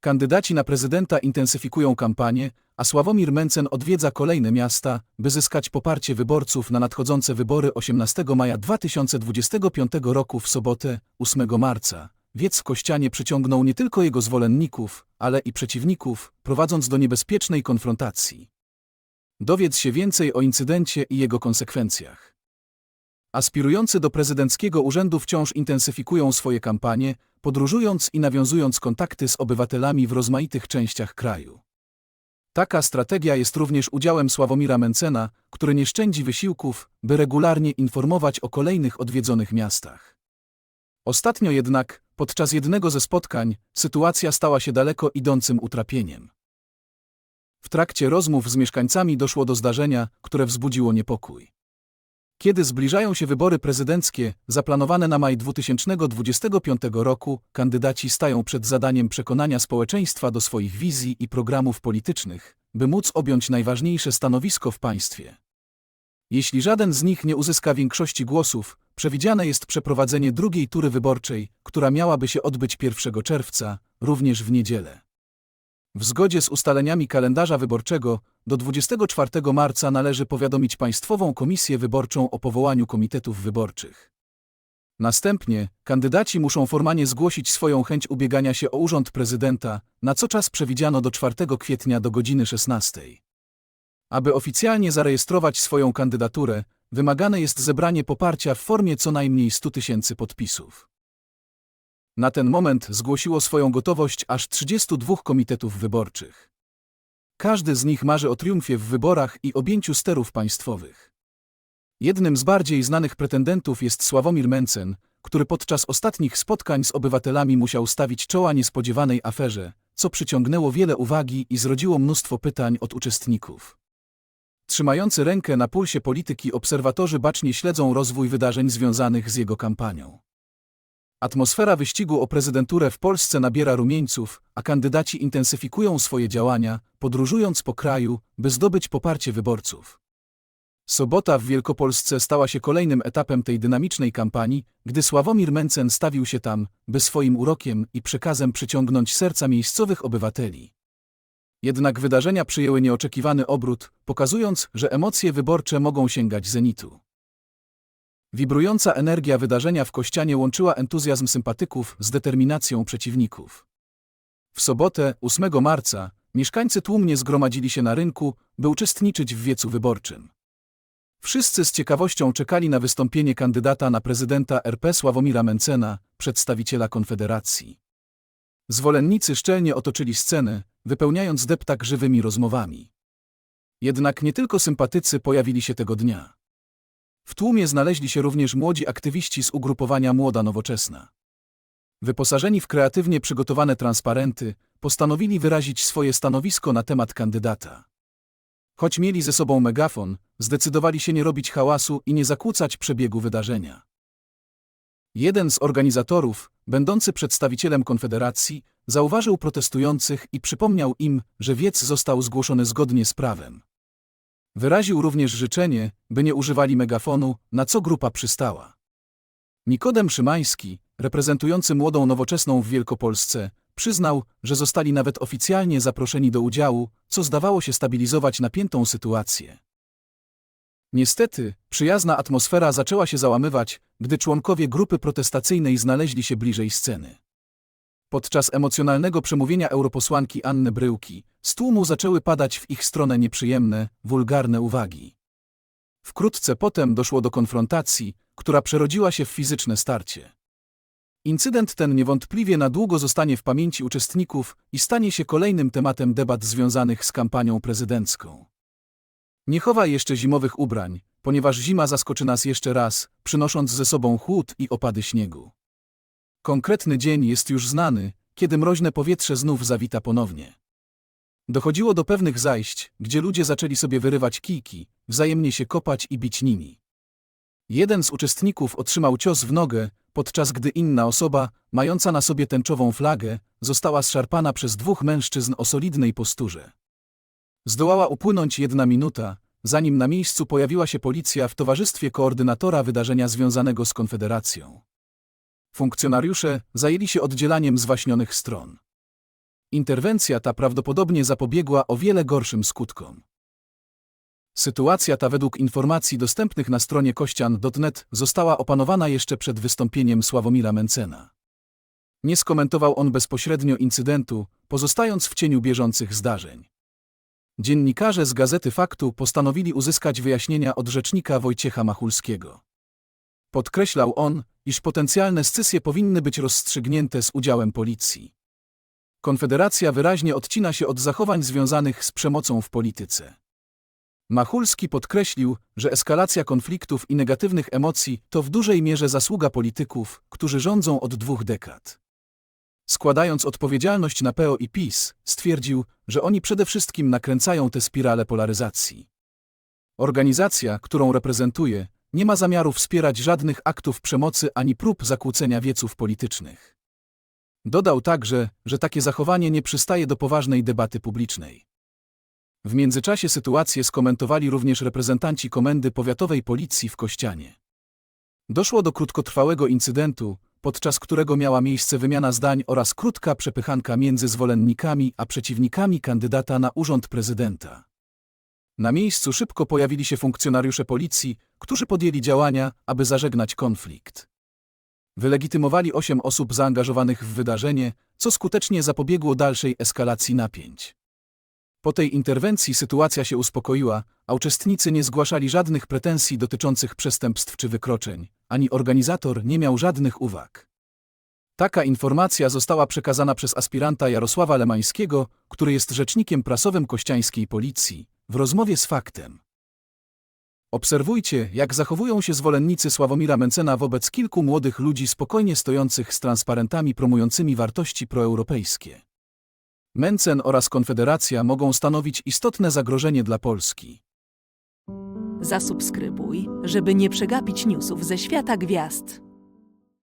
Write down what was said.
Kandydaci na prezydenta intensyfikują kampanię, a Sławomir Mencen odwiedza kolejne miasta, by zyskać poparcie wyborców na nadchodzące wybory 18 maja 2025 roku w sobotę, 8 marca. Wiec w Kościanie przyciągnął nie tylko jego zwolenników, ale i przeciwników, prowadząc do niebezpiecznej konfrontacji. Dowiedz się więcej o incydencie i jego konsekwencjach. Aspirujący do prezydenckiego urzędu wciąż intensyfikują swoje kampanie, podróżując i nawiązując kontakty z obywatelami w rozmaitych częściach kraju. Taka strategia jest również udziałem Sławomira Mencena, który nie szczędzi wysiłków, by regularnie informować o kolejnych odwiedzonych miastach. Ostatnio jednak, podczas jednego ze spotkań, sytuacja stała się daleko idącym utrapieniem. W trakcie rozmów z mieszkańcami doszło do zdarzenia, które wzbudziło niepokój. Kiedy zbliżają się wybory prezydenckie, zaplanowane na maj 2025 roku, kandydaci stają przed zadaniem przekonania społeczeństwa do swoich wizji i programów politycznych, by móc objąć najważniejsze stanowisko w państwie. Jeśli żaden z nich nie uzyska większości głosów, przewidziane jest przeprowadzenie drugiej tury wyborczej, która miałaby się odbyć 1 czerwca, również w niedzielę. W zgodzie z ustaleniami kalendarza wyborczego do 24 marca należy powiadomić Państwową Komisję Wyborczą o powołaniu komitetów wyborczych. Następnie kandydaci muszą formalnie zgłosić swoją chęć ubiegania się o urząd prezydenta, na co czas przewidziano do 4 kwietnia do godziny 16. Aby oficjalnie zarejestrować swoją kandydaturę, wymagane jest zebranie poparcia w formie co najmniej 100 tysięcy podpisów. Na ten moment zgłosiło swoją gotowość aż 32 komitetów wyborczych. Każdy z nich marzy o triumfie w wyborach i objęciu sterów państwowych. Jednym z bardziej znanych pretendentów jest Sławomir Mencen, który podczas ostatnich spotkań z obywatelami musiał stawić czoła niespodziewanej aferze, co przyciągnęło wiele uwagi i zrodziło mnóstwo pytań od uczestników. Trzymający rękę na pulsie polityki obserwatorzy bacznie śledzą rozwój wydarzeń związanych z jego kampanią. Atmosfera wyścigu o prezydenturę w Polsce nabiera rumieńców, a kandydaci intensyfikują swoje działania, podróżując po kraju, by zdobyć poparcie wyborców. Sobota w Wielkopolsce stała się kolejnym etapem tej dynamicznej kampanii, gdy Sławomir Mencen stawił się tam, by swoim urokiem i przekazem przyciągnąć serca miejscowych obywateli. Jednak wydarzenia przyjęły nieoczekiwany obrót, pokazując, że emocje wyborcze mogą sięgać zenitu. Wibrująca energia wydarzenia w Kościanie łączyła entuzjazm sympatyków z determinacją przeciwników. W sobotę, 8 marca, mieszkańcy tłumnie zgromadzili się na rynku, by uczestniczyć w wiecu wyborczym. Wszyscy z ciekawością czekali na wystąpienie kandydata na prezydenta RP Sławomira Mencena, przedstawiciela Konfederacji. Zwolennicy szczelnie otoczyli scenę, wypełniając deptak żywymi rozmowami. Jednak nie tylko sympatycy pojawili się tego dnia. W tłumie znaleźli się również młodzi aktywiści z ugrupowania Młoda Nowoczesna. Wyposażeni w kreatywnie przygotowane transparenty, postanowili wyrazić swoje stanowisko na temat kandydata. Choć mieli ze sobą megafon, zdecydowali się nie robić hałasu i nie zakłócać przebiegu wydarzenia. Jeden z organizatorów, będący przedstawicielem Konfederacji, zauważył protestujących i przypomniał im, że wiec został zgłoszony zgodnie z prawem. Wyraził również życzenie, by nie używali megafonu, na co grupa przystała. Nikodem Szymański, reprezentujący młodą nowoczesną w Wielkopolsce, przyznał, że zostali nawet oficjalnie zaproszeni do udziału, co zdawało się stabilizować napiętą sytuację. Niestety, przyjazna atmosfera zaczęła się załamywać, gdy członkowie grupy protestacyjnej znaleźli się bliżej sceny. Podczas emocjonalnego przemówienia europosłanki Anny Bryłki, z tłumu zaczęły padać w ich stronę nieprzyjemne, wulgarne uwagi. Wkrótce potem doszło do konfrontacji, która przerodziła się w fizyczne starcie. Incydent ten niewątpliwie na długo zostanie w pamięci uczestników i stanie się kolejnym tematem debat związanych z kampanią prezydencką. Nie chowaj jeszcze zimowych ubrań, ponieważ zima zaskoczy nas jeszcze raz, przynosząc ze sobą chłód i opady śniegu. Konkretny dzień jest już znany, kiedy mroźne powietrze znów zawita ponownie. Dochodziło do pewnych zajść, gdzie ludzie zaczęli sobie wyrywać kijki, wzajemnie się kopać i bić nimi. Jeden z uczestników otrzymał cios w nogę, podczas gdy inna osoba, mająca na sobie tęczową flagę, została zszarpana przez dwóch mężczyzn o solidnej posturze. Zdołała upłynąć jedna minuta, zanim na miejscu pojawiła się policja w towarzystwie koordynatora wydarzenia związanego z Konfederacją. Funkcjonariusze zajęli się oddzielaniem zwaśnionych stron. Interwencja ta prawdopodobnie zapobiegła o wiele gorszym skutkom. Sytuacja ta według informacji dostępnych na stronie kościan.net została opanowana jeszcze przed wystąpieniem Sławomira Mencena. Nie skomentował on bezpośrednio incydentu, pozostając w cieniu bieżących zdarzeń. Dziennikarze z Gazety Faktu postanowili uzyskać wyjaśnienia od rzecznika Wojciecha Machulskiego. Podkreślał on, iż potencjalne scysje powinny być rozstrzygnięte z udziałem policji. Konfederacja wyraźnie odcina się od zachowań związanych z przemocą w polityce. Machulski podkreślił, że eskalacja konfliktów i negatywnych emocji to w dużej mierze zasługa polityków, którzy rządzą od dwóch dekad. Składając odpowiedzialność na PO i PiS, stwierdził, że oni przede wszystkim nakręcają tę spiralę polaryzacji. Organizacja, którą reprezentuje, nie ma zamiaru wspierać żadnych aktów przemocy ani prób zakłócenia wieców politycznych. Dodał także, że takie zachowanie nie przystaje do poważnej debaty publicznej. W międzyczasie sytuację skomentowali również reprezentanci Komendy Powiatowej Policji w Kościanie. Doszło do krótkotrwałego incydentu, podczas którego miała miejsce wymiana zdań oraz krótka przepychanka między zwolennikami a przeciwnikami kandydata na urząd prezydenta. Na miejscu szybko pojawili się funkcjonariusze policji, którzy podjęli działania, aby zażegnać konflikt. Wylegitymowali osiem osób zaangażowanych w wydarzenie, co skutecznie zapobiegło dalszej eskalacji napięć. Po tej interwencji sytuacja się uspokoiła, a uczestnicy nie zgłaszali żadnych pretensji dotyczących przestępstw czy wykroczeń, ani organizator nie miał żadnych uwag. Taka informacja została przekazana przez aspiranta Jarosława Lemańskiego, który jest rzecznikiem prasowym kościańskiej policji, w rozmowie z faktem. Obserwujcie, jak zachowują się zwolennicy Sławomira Mencena wobec kilku młodych ludzi spokojnie stojących z transparentami promującymi wartości proeuropejskie. Mencen oraz Konfederacja mogą stanowić istotne zagrożenie dla Polski. Zasubskrybuj, żeby nie przegapić newsów ze świata gwiazd.